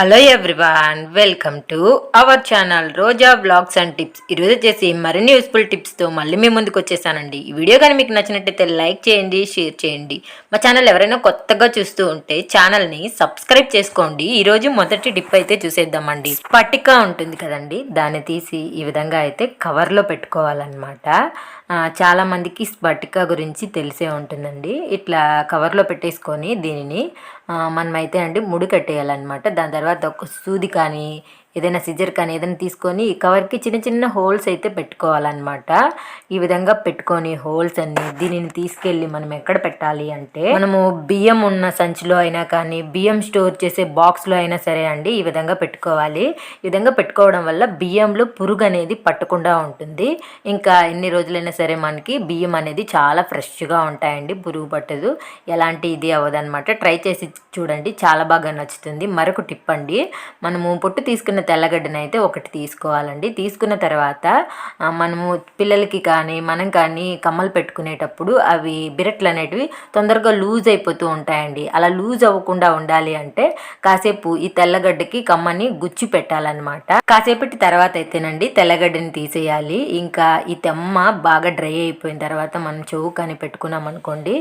Hello everyone welcome to our channel Roja blogs and tips. ఈరోజు వచ్చేసి మరిన్ని useful టిప్స్తో మళ్ళీ మేము ముందుకు వచ్చేసానండి. ఈ వీడియో కానీ మీకు నచ్చినట్టయితే లైక్ చేయండి షేర్ చేయండి. మా ఛానల్ ఎవరైనా కొత్తగా చూస్తూ ఉంటే ఛానల్ని సబ్స్క్రైబ్ చేసుకోండి. ఈరోజు మొదటి టిప్ అయితే చూసేద్దామండి. పట్టిక ఉంటుంది కదండి దాన్ని తీసి ఈ విధంగా అయితే కవర్లో పెట్టుకోవాలన్నమాట. చాలామందికి చాలా స్పటిక గురించి తెలిసే ఉంటుందండి. ఇట్లా కవర్లో పెట్టేసుకొని దీనిని మనమైతే అండి ముడి కట్టేయాలన్నమాట. దాని తర్వాత ఒక సూది కానీ ఏదైనా సిజర్ కానీ ఏదైనా తీసుకొని ఈ కవర్కి చిన్న చిన్న హోల్స్ అయితే పెట్టుకోవాలన్నమాట. ఈ విధంగా పెట్టుకొని హోల్స్ అన్ని దీనిని తీసుకెళ్ళి మనం ఎక్కడ పెట్టాలి అంటే మనము బియ్యం ఉన్న సంచిలో అయినా కానీ బియ్యం స్టోర్ చేసే బాక్స్లో అయినా సరే అండి ఈ విధంగా పెట్టుకోవాలి. ఈ విధంగా పెట్టుకోవడం వల్ల బియ్యంలో పురుగు అనేది పట్టకుండా ఉంటుంది. ఇంకా ఎన్ని రోజులైనా సరే మనకి బియ్యం అనేది చాలా ఫ్రెష్గా ఉంటాయండి పురుగు పట్టదు. ఎలాంటి ఇది అవ్వదన్నమాట. ట్రై చేసి చూడండి చాలా బాగా నచ్చుతుంది. మరొక టిప్ అండి మనము పొట్టు తీసుకున్న తెల్లగడ్డని అయితే ఒకటి తీసుకోవాలండి. తీసుకున్న తర్వాత మనము పిల్లలకి కానీ మనం కానీ కమ్మలు పెట్టుకునేటప్పుడు అవి బిరట్లు అనేటివి తొందరగా లూజ్ అయిపోతూ ఉంటాయండి. అలా లూజ్ అవ్వకుండా ఉండాలి అంటే కాసేపు ఈ తెల్లగడ్డకి కమ్మని గుచ్చి పెట్టాలన్నమాట. కాసేపటి తర్వాత అయితేనండి తెల్లగడ్డని తీసేయాలి. ఇంకా ఈ తెమ్మ బాగా డ్రై అయిపోయిన తర్వాత మనం చెవు కానీ పెట్టుకున్నాం అనుకోండి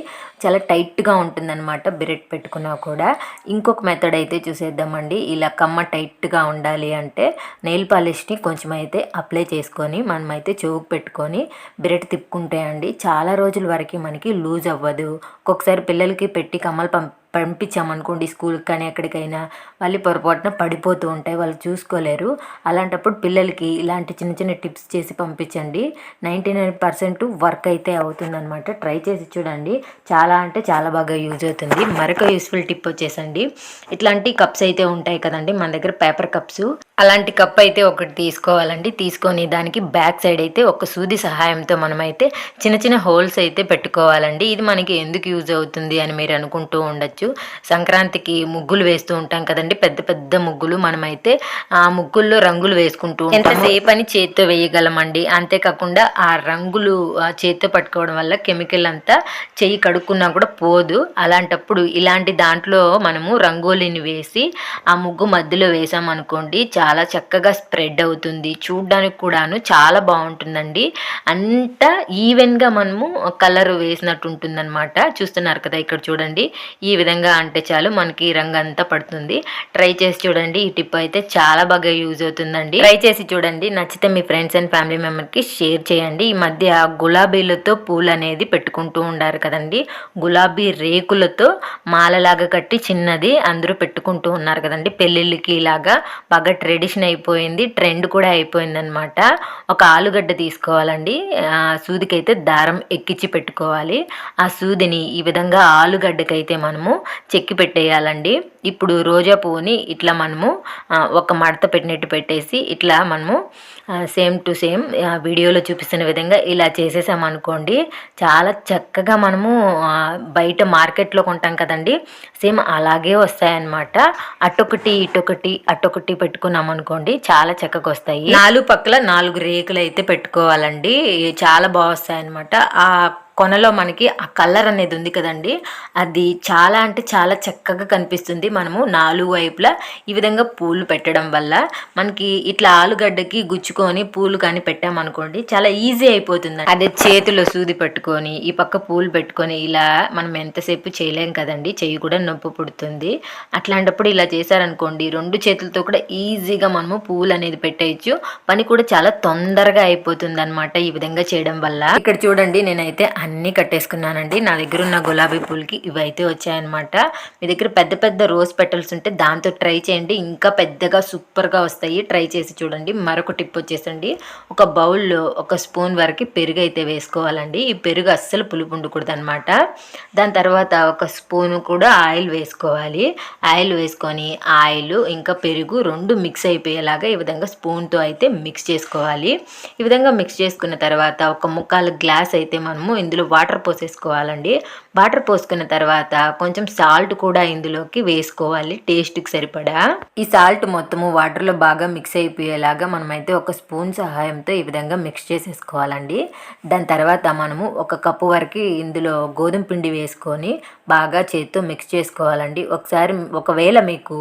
చాలా టైట్గా ఉంటుందన్నమాట బిరెట్ పెట్టుకున్నా కూడా. ఇంకొక మెథడ్ అయితే చూసేద్దామండి. ఇలా కమ్మ టైట్గా ఉండాలి అంటే నెయిల్ పాలిష్ని కొంచెం అయితే అప్లై చేసుకొని మనమైతే చెవుకు పెట్టుకొని బ్రెడ్ తిప్పుకుంటే అండి చాలా రోజుల వరకు మనకి లూజ్ అవ్వదు. ఒక్కొక్కసారి పిల్లలకి పెట్టి కమ్మలు పంప పంపించామనుకోండి స్కూల్కి కానీ ఎక్కడికైనా మళ్ళీ పొరపాటున పడిపోతూ ఉంటాయి వాళ్ళు చూసుకోలేరు. అలాంటప్పుడు పిల్లలకి ఇలాంటి చిన్న చిన్న టిప్స్ చేసి పంపించండి. నైంటీ నైన్ పర్సెంట్ వర్క్ అయితే అవుతుందన్నమాట. ట్రై చేసి చూడండి. చాలా అంటే చాలా బాగా యూజ్ అవుతుంది. మరొక యూస్ఫుల్ టిప్ వచ్చేసండి. ఇట్లాంటి కప్స్ అయితే ఉంటాయి కదండి మన దగ్గర పేపర్ కప్స్. అలాంటి కప్ అయితే ఒకటి తీసుకోవాలండి. తీసుకొని దానికి బ్యాక్ సైడ్ అయితే ఒక సూది సహాయంతో మనమైతే చిన్న చిన్న హోల్స్ అయితే పెట్టుకోవాలండి. ఇది మనకి ఎందుకు యూజ్ అవుతుంది అని మీరు అనుకుంటూ ఉండొచ్చు. సంక్రాంతికి ముగ్గులు వేస్తూ ఉంటాం కదండి. పెద్ద పెద్ద ముగ్గులు మనమైతే ఆ ముగ్గుల్లో రంగులు వేసుకుంటూ ఎంతసేపు అని చేత్తో వేయగలమండి? అంతేకాకుండా ఆ రంగులు ఆ చేత్తో పట్టుకోవడం వల్ల కెమికల్ అంతా చెయ్యి కడుక్కున్నా కూడా పోదు. అలాంటప్పుడు ఇలాంటి దాంట్లో మనము రంగోలీని వేసి ఆ ముగ్గు మధ్యలో వేసామనుకోండి చాలా చక్కగా స్ప్రెడ్ అవుతుంది. చూడ్డానికి కూడాను చాలా బాగుంటుందండి. అంతా ఈవెన్గా మనము కలర్ వేసినట్టు ఉంటుందన్నమాట. చూస్తున్నారు కదా ఇక్కడ చూడండి. ఈ విధంగా విధంగా అంటే చాలు మనకి రంగు అంతా పడుతుంది. ట్రై చేసి చూడండి. ఈ టిప్ అయితే చాలా బాగా యూజ్ అవుతుందండి. ట్రై చేసి చూడండి. నచ్చితే మీ ఫ్రెండ్స్ అండ్ ఫ్యామిలీ మెంబర్కి షేర్ చేయండి. ఈ మధ్య గులాబీలతో పూలు అనేది పెట్టుకుంటూ ఉండారు కదండి. గులాబీ రేకులతో మాలలాగా కట్టి చిన్నది అందరూ పెట్టుకుంటూ ఉన్నారు కదండి. పెళ్ళిళ్ళకి ఇలాగా బాగా ట్రెడిషన్ అయిపోయింది. ట్రెండ్ కూడా అయిపోయింది అనమాట ఒక ఆలుగడ్డ తీసుకోవాలండి. ఆ, సూదికైతే దారం ఎక్కించి పెట్టుకోవాలి. ఆ సూదిని ఈ విధంగా ఆలుగడ్డకైతే మనము చెక్కి పెట్టేయాలండి. ఇప్పుడు రోజా పువ్వుని ఇట్లా మనము ఒక మడత పెట్టినట్టు పెట్టేసి ఇట్లా మనము సేమ్ టు సేమ్ వీడియోలో చూపిస్తున్న విధంగా ఇలా చేసేసామనుకోండి చాలా చక్కగా మనము బయట మార్కెట్లో కొంటాం కదండి. సేమ్ అలాగే వస్తాయన్నమాట. అటొకటి ఇటొకటి అటొకటి పెట్టుకున్నాం అనుకోండి చాలా చక్కగా వస్తాయి. నాలుగు పక్కల నాలుగు రేకులు అయితే పెట్టుకోవాలండి. చాలా బాగా వస్తాయన్నమాట. ఆ కొనలో మనకి ఆ కలర్ అనేది ఉంది కదండి. అది చాలా అంటే చాలా చక్కగా కనిపిస్తుంది. మనము నాలుగు వైపులా ఈ విధంగా పూలు పెట్టడం వల్ల మనకి ఇట్లా ఆలుగడ్డకి గుచ్చుకొని పూలు కానీ పెట్టామనుకోండి చాలా ఈజీ అయిపోతుంది అదే చేతిలో సూది పెట్టుకొని ఈ పక్క పూలు పెట్టుకొని ఇలా మనం ఎంతసేపు చేయలేం కదండి. చెయ్యి కూడా నొప్పి పుడుతుంది. అట్లాంటప్పుడు ఇలా చేశారనుకోండి రెండు చేతులతో కూడా ఈజీగా మనము పూలు అనేది పెట్టేయచ్చు. పని కూడా చాలా తొందరగా అయిపోతుంది అనమాట ఈ విధంగా చేయడం వల్ల. ఇక్కడ చూడండి నేనైతే అన్ని కట్టేసుకున్నానండి. నా దగ్గర ఉన్న గులాబీ పూలకి ఇవైతే వచ్చాయన్నమాట. మీ దగ్గర పెద్ద పెద్ద రోజ్ పెటల్స్ ఉంటే దాంతో ట్రై చేయండి. ఇంకా పెద్దగా సూపర్గా వస్తాయి. ట్రై చేసి చూడండి. మరొక టిప్ వచ్చేసండి. ఒక బౌల్లో ఒక స్పూన్ వరకు పెరుగు అయితే వేసుకోవాలండి. ఈ పెరుగు అస్సలు పులుపు ఉండకూడదు అనమాట దాని తర్వాత ఒక స్పూన్ కూడా ఆయిల్ వేసుకోవాలి. ఆయిల్ వేసుకొని ఆయిల్ ఇంకా పెరుగు రెండు మిక్స్ అయిపోయేలాగా ఈ విధంగా స్పూన్తో అయితే మిక్స్ చేసుకోవాలి. ఈ విధంగా మిక్స్ చేసుకున్న తర్వాత ఒక ముక్కాలు గ్లాస్ అయితే మనము ఇందులో వాటర్ పోసేసుకోవాలండి. వాటర్ పోసుకున్న తర్వాత కొంచెం సాల్ట్ కూడా ఇందులోకి వేసుకోవాలి టేస్ట్కి సరిపడా. ఈ సాల్ట్ మొత్తము వాటర్లో బాగా మిక్స్ అయిపోయేలాగా మనమైతే ఒక స్పూన్ సహాయంతో ఈ విధంగా మిక్స్ చేసేసుకోవాలండి. దాని తర్వాత మనము ఒక కప్పు వరకు ఇందులో గోధుమ పిండి వేసుకొని బాగా చేత్తో మిక్స్ చేసుకోవాలండి. ఒకసారి ఒకవేళ మీకు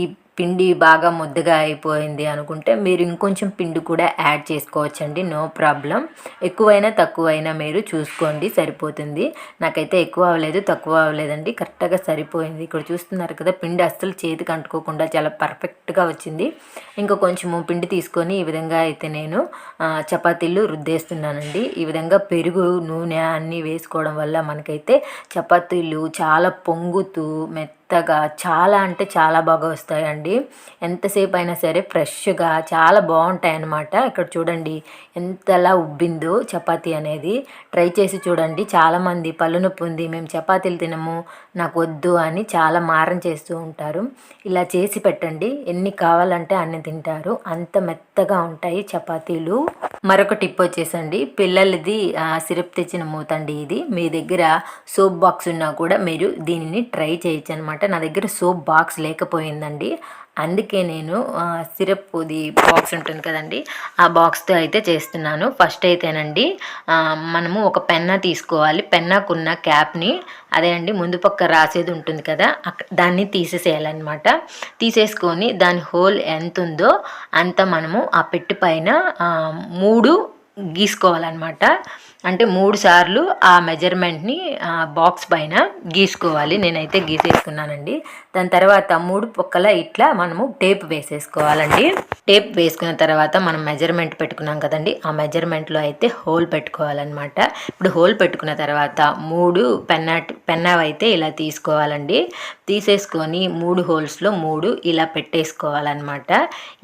ఈ పిండి బాగా ముద్దగా అయిపోయింది అనుకుంటే మీరు ఇంకొంచెం పిండి కూడా యాడ్ చేసుకోవచ్చండి. No problem. ఎక్కువైనా తక్కువైనా మీరు చూసుకోండి సరిపోతుంది. నాకైతే ఎక్కువ అవ్వలేదు తక్కువ అవ్వలేదండి. కరెక్ట్గా సరిపోయింది. ఇక్కడ చూస్తున్నారు కదా పిండి అస్సలు చేతికి అంటుకోకుండా చాలా పర్ఫెక్ట్గా వచ్చింది. ఇంకా కొంచెము పిండి తీసుకొని ఈ విధంగా అయితే నేను చపాతీలు రుద్దేస్తున్నానండి. ఈ విధంగా పెరుగు నూనె అన్నీ వేసుకోవడం వల్ల మనకైతే చపాతీలు చాలా పొంగుతూ మెత్త మెత్తగా చాలా అంటే చాలా బాగా వస్తాయండి. ఎంతసేపు అయినా సరే ఫ్రెష్గా చాలా బాగుంటాయి అన్నమాట ఇక్కడ చూడండి ఎంతలా ఉబ్బిందో చపాతీ అనేది. ట్రై చేసి చూడండి చాలామంది పళ్ళు నొప్పి ఉంది మేము చపాతీలు తినము నాకు వద్దు అని చాలా మారం చేస్తూ ఉంటారు. ఇలా చేసి పెట్టండి ఎన్ని కావాలంటే అన్ని తింటారు. అంత మెత్తగా ఉంటాయి చపాతీలు. మరొక టిప్ వచ్చేసండి పిల్లలది సిరప్ తెచ్చిన మూతండి ఇది. మీ దగ్గర సోప్ బాక్స్ ఉన్నా కూడా మీరు దీనిని ట్రై చేయొచ్చు అనమాట నా దగ్గర సోప్ బాక్స్ లేకపోయిందండి. అందుకే నేను సిరప్ది బాక్స్ ఉంటుంది కదండి ఆ బాక్స్తో అయితే చేస్తున్నాను. ఫస్ట్ అయితేనండి మనము ఒక పెన్నా తీసుకోవాలి. పెన్నాకున్న క్యాప్ని అదే అండి ముందు పక్క రాసేది ఉంటుంది కదా దాన్ని తీసేసేయాలన్నమాట. తీసేసుకొని దాని హోల్ ఎంత ఉందో అంత మనము ఆ పెట్టి పైన మూడు గీసుకోవాలన్నమాట. అంటే మూడు సార్లు ఆ మెజర్మెంట్ని బాక్స్ పైన గీసుకోవాలి. నేనైతే గీసేసుకున్నానండి. దాని తర్వాత మూడు పక్కల ఇట్లా మనము టేప్ వేసేసుకోవాలండి. టేప్ వేసుకున్న తర్వాత మనం మెజర్మెంట్ పెట్టుకున్నాం కదండి ఆ మెజర్మెంట్లో అయితే హోల్ పెట్టుకోవాలన్నమాట. ఇప్పుడు హోల్ పెట్టుకున్న తర్వాత మూడు పెన్నా పెన్నావి అయితే ఇలా తీసుకోవాలండి. తీసేసుకొని మూడు హోల్స్లో మూడు ఇలా పెట్టేసుకోవాలన్నమాట.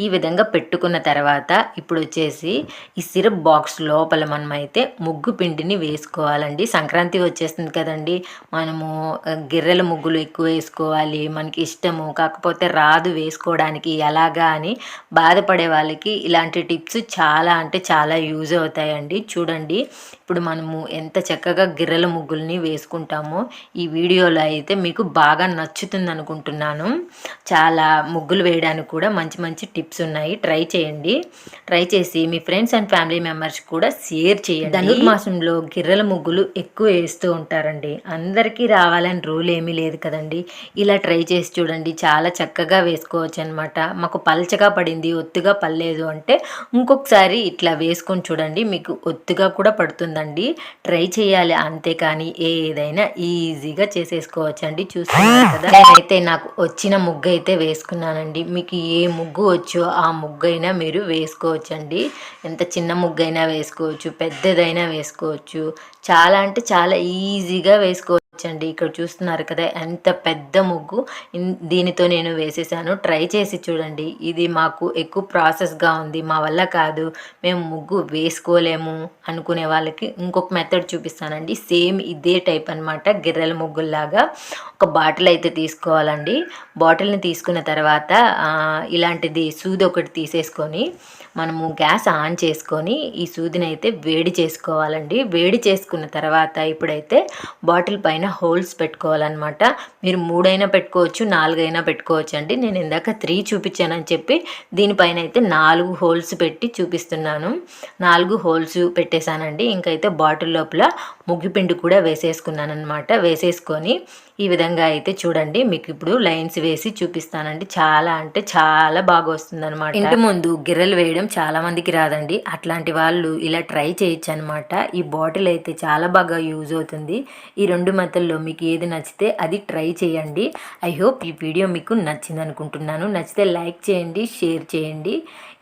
ఈ విధంగా పెట్టుకున్న తర్వాత ఇప్పుడు వచ్చేసి ఈ సిరప్ బాక్స్ లోపల మనమైతే ముగ్గు ముగ్గు పిండిని వేసుకోవాలండి. సంక్రాంతి వచ్చేస్తుంది కదండి. మనము గిర్రెల ముగ్గులు ఎక్కువ వేసుకోవాలి. మనకి ఇష్టము. కాకపోతే రాదు వేసుకోవడానికి. ఎలాగా అని బాధపడే వాళ్ళకి ఇలాంటి టిప్స్ చాలా అంటే చాలా యూజ్ అవుతాయండి. చూడండి. ఇప్పుడు మనము ఎంత చక్కగా గిర్రెల ముగ్గుల్ని వేసుకుంటామో ఈ వీడియోలో అయితే మీకు బాగా నచ్చుతుంది అనుకుంటున్నాను చాలా ముగ్గులు వేయడానికి కూడా మంచి మంచి టిప్స్ ఉన్నాయి. ట్రై చేయండి. ట్రై చేసి మీ ఫ్రెండ్స్ అండ్ ఫ్యామిలీ మెంబర్స్ కూడా షేర్ చేయండి. ధనుర్మాసంలో గిర్రెల ముగ్గులు ఎక్కువ వేస్తూ ఉంటారండి. అందరికీ రావాలని రూల్ ఏమీ లేదు కదండి. ఇలా ట్రై చేసి చూడండి. చాలా చక్కగా వేసుకోవచ్చు అనమాట మాకు పల్చగా పడింది ఒత్తుగా పడలేదు అంటే ఇంకొకసారి ఇట్లా వేసుకొని చూడండి. మీకు ఒత్తుగా కూడా పడుతుంది ఉంటుందండి ట్రై చేయాలి. అంతేకాని ఏదైనా ఈజీగా చేసేసుకోవచ్చు అండి చూస్తున్నారు కదా. నేనైతే నాకు వచ్చిన ముగ్గు అయితే వేసుకున్నానండి. మీకు ఏ ముగ్గు వచ్చో ఆ ముగ్గు అయినా మీరు వేసుకోవచ్చండి. ఎంత చిన్న ముగ్గు అయినా వేసుకోవచ్చు పెద్దదైనా వేసుకోవచ్చు. చాలా అంటే చాలా ఈజీగా వేసుకోవచ్చు అండి ఇక్కడ చూస్తున్నారు కదా ఎంత పెద్ద ముగ్గు. దీనితో నేను వేసేసాను. ట్రై చేసి చూడండి. ఇది మాకు ఎక్కువ ప్రాసెస్గా ఉంది. మా వల్ల కాదు. మేము ముగ్గు వేసుకోలేము అనుకునే వాళ్ళకి ఇంకొక మెథడ్ చూపిస్తానండి. సేమ్ ఇదే టైప్ అన్నమాట గిర్రెల ముగ్గుల్లాగా. ఒక బాటిల్ అయితే తీసుకోవాలండి. బాటిల్ని తీసుకున్న తర్వాత ఇలాంటిది సూది ఒకటి తీసేసుకొని మనము గ్యాస్ ఆన్ చేసుకొని ఈ సూదిని అయితే వేడి చేసుకోవాలండి. వేడి చేసుకున్న తర్వాత ఇప్పుడైతే బాటిల్ పైన హోల్స్ పెట్టుకోవాలన్నమాట. మీరు మూడైనా పెట్టుకోవచ్చు నాలుగైనా పెట్టుకోవచ్చు అండి. నేను ఇందాక త్రీ చూపించానని చెప్పి దీనిపైన అయితే నాలుగు హోల్స్ పెట్టి చూపిస్తున్నాను. నాలుగు హోల్స్ పెట్టేశానండి. ఇంకైతే బాటిల్ లోపల ముగ్గుపిండి కూడా వేసేసుకున్నాను అనమాట వేసేసుకొని ఈ విధంగా అయితే చూడండి. మీకు ఇప్పుడు లైన్స్ వేసి చూపిస్తానండి. చాలా అంటే చాలా బాగా వస్తుంది అనమాట ఇంటి ముందు గిర్రెలు వేయడం చాలా మందికి రాదండి. అట్లాంటి వాళ్ళు ఇలా ట్రై చేయొచ్చు అనమాట ఈ బాటిల్ అయితే చాలా బాగా యూజ్ అవుతుంది. ఈ రెండు మధ్య మెథడ్లో మీకు ఏది నచ్చితే అది ట్రై చేయండి. ఐ హోప్ ఈ వీడియో మీకు నచ్చింది అనుకుంటున్నాను. నచ్చితే లైక్ చేయండి షేర్ చేయండి.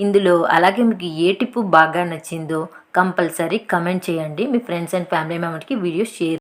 ఇందులో అలాగే మీకు ఏ టిప్పు బాగా నచ్చిందో కంపల్సరీ కమెంట్ చేయండి. మీ ఫ్రెండ్స్ అండ్ ఫ్యామిలీ మెంబర్కి వీడియో షేర్